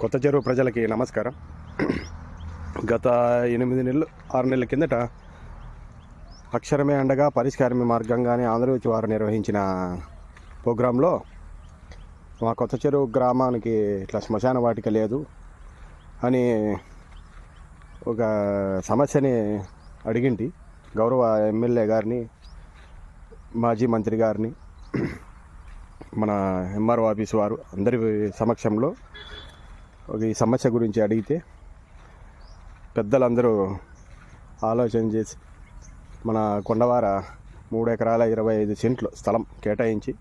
కొత్త చెరువు ప్రజలకి నమస్కారం. గత ఎనిమిది నెలలు ఆరు నెలల కిందట అక్షరమే అండగా పరిష్కారమే మార్గంగానే ఆంధ్రజ్యోతి వారు నిర్వహించిన ప్రోగ్రాంలో మా కొత్త చెరువు గ్రామానికి ఇట్లా శ్మశాన వాటిక లేదు అని ఒక సమస్యని అడిగింటి గౌరవ ఎమ్మెల్యే గారిని మాజీ మంత్రి గారిని మన ఎంఆర్ఓ ఆఫీస్ వారు అందరి సమక్షంలో ఒక ఈ సమస్య గురించి అడిగితే పెద్దలందరూ ఆలోచన చేసి మన కొండవార మూడు ఎకరాల ఇరవై ఐదు సెంట్లు స్థలం కేటాయించి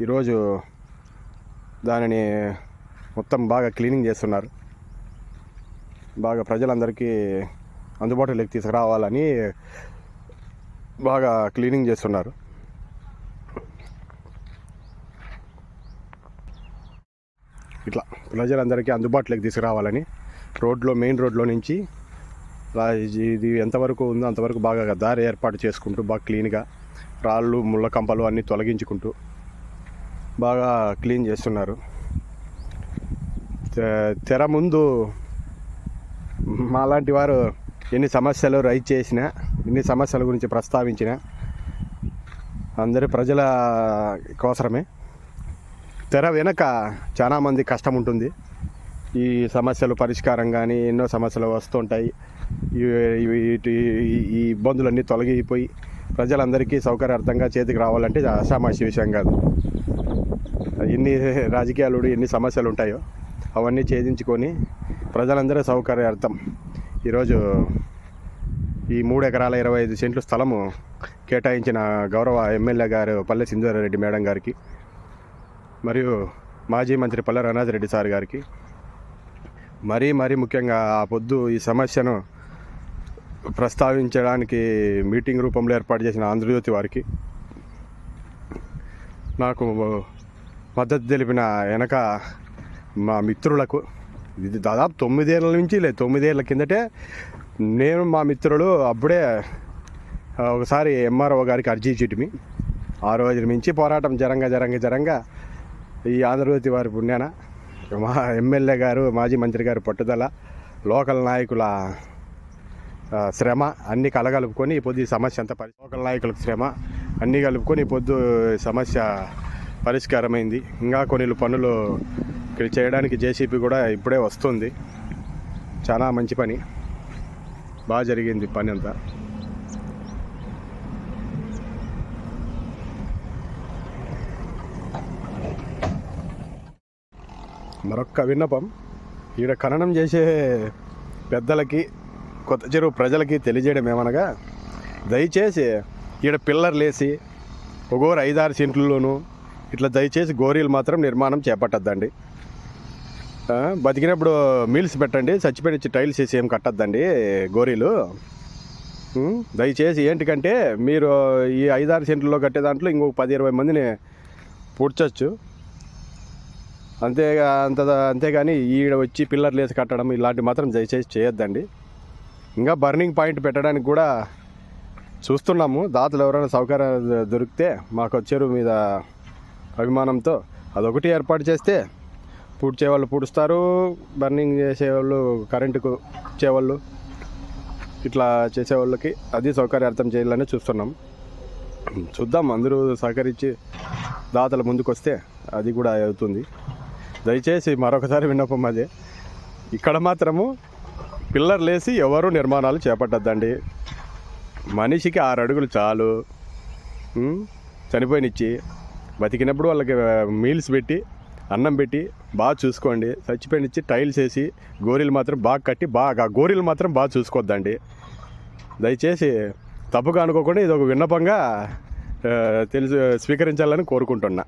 ఈరోజు దానిని మొత్తం బాగా క్లీనింగ్ చేస్తున్నారు. బాగా ప్రజలందరికీ అందుబాటులోకి తీసుకురావాలని బాగా క్లీనింగ్ చేస్తున్నారు. ఇట్లా ప్రజలందరికీ అందుబాటులోకి తీసుకురావాలని రోడ్లో మెయిన్ రోడ్లో నుంచి ఇది ఎంతవరకు ఉందో అంతవరకు బాగా దారి ఏర్పాటు చేసుకుంటూ బాగా క్లీన్గా రాళ్ళు ముళ్ళ కంపలు అన్నీ తొలగించుకుంటూ బాగా క్లీన్ చేస్తున్నారు. తెర ముందు మాలాంటి వారు ఎన్ని సమస్యలు రైజ్ చేసినా ఎన్ని సమస్యల గురించి ప్రస్తావించినా అందరి ప్రజల కోసరమే. తెర వెనక చాలామంది కష్టం ఉంటుంది. ఈ సమస్యలు పరిష్కారం కానీ ఎన్నో సమస్యలు వస్తుంటాయి. ఈ- ఇబ్బందులన్నీ తొలగిపోయి ప్రజలందరికీ సౌకర్యార్థంగా చేతికి రావాలంటే అసామాస్య విషయం కాదు. ఎన్ని రాజకీయాలు ఎన్ని సమస్యలు ఉంటాయో అవన్నీ ఛేదించుకొని ప్రజలందరూ సౌకర్యార్థం ఈరోజు ఈ మూడు ఎకరాల ఇరవై ఐదు సెంట్లు స్థలము కేటాయించిన గౌరవ ఎమ్మెల్యే గారు పల్లె సింధురెడ్డి మేడం గారికి మరియు మాజీ మంత్రి పల్లె రఘునాథ్ రెడ్డి సార్ గారికి మరీ మరీ ముఖ్యంగా ఆ పొద్దు ఈ సమస్యను ప్రస్తావించడానికి మీటింగ్ రూపంలో ఏర్పాటు చేసిన ఆంధ్రజ్యోతి వారికి నాకు మద్దతు తెలిపిన వెనక మా మిత్రులకు ఇది దాదాపు తొమ్మిదేళ్ళ నుంచి లేదు తొమ్మిదేళ్ళ కిందటే నేను మా మిత్రులు అప్పుడే ఒకసారి ఎంఆర్ఓ గారికి అర్జీ చిటిమి ఆ రోజు మించి పోరాటం జరంగా జరంగా జరంగా ఈ ఆంధ్రజ్యోతి వారి పుణ్యాన మా ఎమ్మెల్యే గారు మాజీ మంత్రి గారు పట్టుదల లోకల్ నాయకుల శ్రమ అన్నీ కలగలుపుకొని ఈ పొద్దు ఈ సమస్య అంతా పరి లోకల్ నాయకులకు శ్రమ అన్నీ కలుపుకొని ఈ పొద్దు సమస్య పరిష్కారమైంది. ఇంకా కొన్ని పనులు ఇక్కడ చేయడానికి జేసీపీ కూడా ఇప్పుడే వస్తుంది. చాలా మంచి పని. బాగా జరిగింది పని అంతా. మరొక్క విన్నపం. ఈడ ఖననం చేసే పెద్దలకి కొత్త చెరువు ప్రజలకి తెలియజేయడం ఏమనగా దయచేసి ఈడ పిల్లర్లు వేసి ఒగోరు ఐదారు సెంట్లలోనూ ఇట్లా దయచేసి గోరీలు మాత్రం నిర్మాణం చేపట్టద్దండి. బతికినప్పుడు మీల్స్ పెట్టండి చచ్చిపోయిన టైల్స్ వేసి ఏం కట్టద్దండి గోరీలు. దయచేసి ఏంటికంటే మీరు ఈ ఐదారు సెంట్లలో కట్టే దాంట్లో ఇంకొక పది ఇరవై మందిని పూడ్చచ్చు. అంతేగా అంత అంతేగాని ఈడ వచ్చి పిల్లర్లు వేసి కట్టడం ఇలాంటివి మాత్రం దయచేసి చేయొద్దండి. ఇంకా బర్నింగ్ పాయింట్ పెట్టడానికి కూడా చూస్తున్నాము. దాతలు ఎవరైనా సౌకర్యం దొరికితే మాకు చెరువు మీద అభిమానంతో అదొకటి ఏర్పాటు చేస్తే పూడ్చేవాళ్ళు పూడుస్తారు బర్నింగ్ చేసేవాళ్ళు కరెంటుకు ఇచ్చేవాళ్ళు ఇట్లా చేసేవాళ్ళకి అది సౌకర్యార్థం చేయాలని చూస్తున్నాం. చూద్దాం అందరూ సహకరించి దాతల ముందుకు వస్తే అది కూడా అవుతుంది. దయచేసి మరొకసారి విన్నపం అది. ఇక్కడ మాత్రము పిల్లర్ లేసి ఎవరు నిర్మాణాలు చేపట్టద్దండి? మనిషికి ఆరు అడుగులు చాలు. చనిపోయినిచ్చి బతికినప్పుడు వాళ్ళకి మీల్స్ పెట్టి అన్నం పెట్టి బాగా చూసుకోండి. చచ్చిపోయినిచ్చి టైల్స్ వేసి గోరీలు మాత్రం బాగా కట్టి బాగా గోరీలు మాత్రం బాగా చూసుకోవద్దండి దయచేసి తప్పుగా అనుకోకుండా ఇది ఒక విన్నపంగా తెలుసు స్వీకరించాలని కోరుకుంటున్నా.